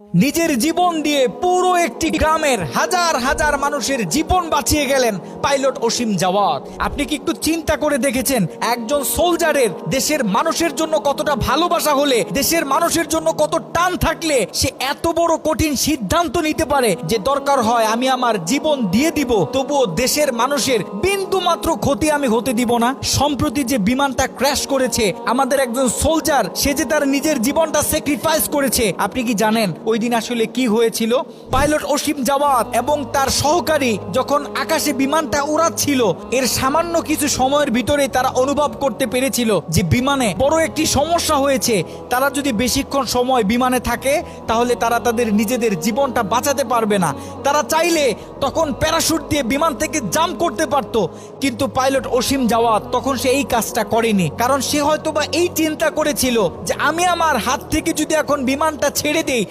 নিজের জীবন দিয়ে পুরো একটি গ্রামের হাজার হাজার মানুষের জীবন বাঁচিয়ে গেলেন পাইলট অসীম জাওয়াত। আপনি কি একটু চিন্তা করে দেখেছেন? একজন সোলজারের দেশের মানুষের জন্য কতটা ভালোবাসা হলে, দেশের মানুষের জন্য কত টান থাকলে সে এত বড় কঠিন সিদ্ধান্ত নিতে পারে যে দরকার হয় আমি আমার জীবন দিয়ে দিব, তবুও দেশের মানুষের বিন্দু মাত্র ক্ষতি আমি হতে দিব না। সম্প্রতি যে বিমানটা ক্র্যাশ করেছে, আমাদের একজন সোলজার, সে যে তার নিজের জীবনটা স্যাক্রিফাইস করেছে, আপনি কি জানেন? ওই দিন আসলে কি হয়েছিল? পাইলট অসীম জাওয়াত এবং তার সহকারী যখন আকাশে বিমানটা উড়াচ্ছিল, এর সামান্য কিছু সময়ের ভিতরে তারা অনুভব করতে পেরেছিল যে বিমানে বড় একটি সমস্যা হয়েছে। তারা যদি বেশিক্ষণ সময় বিমানে থাকে, তাহলে তারা তাদের নিজেদের জীবনটা বাঁচাতে পারবে না। তারা চাইলে তখন প্যারাশুট দিয়ে বিমান থেকে জাম্প করতে পারত, কিন্তু পাইলট অসীম জাওয়াত তখন সে এই কাজটা করেনি। কারণ সে হয়তোবা এই চিন্তা করেছিল যে আমি আমার হাত থেকে যদি এখন বিমানটা ছেড়ে দেই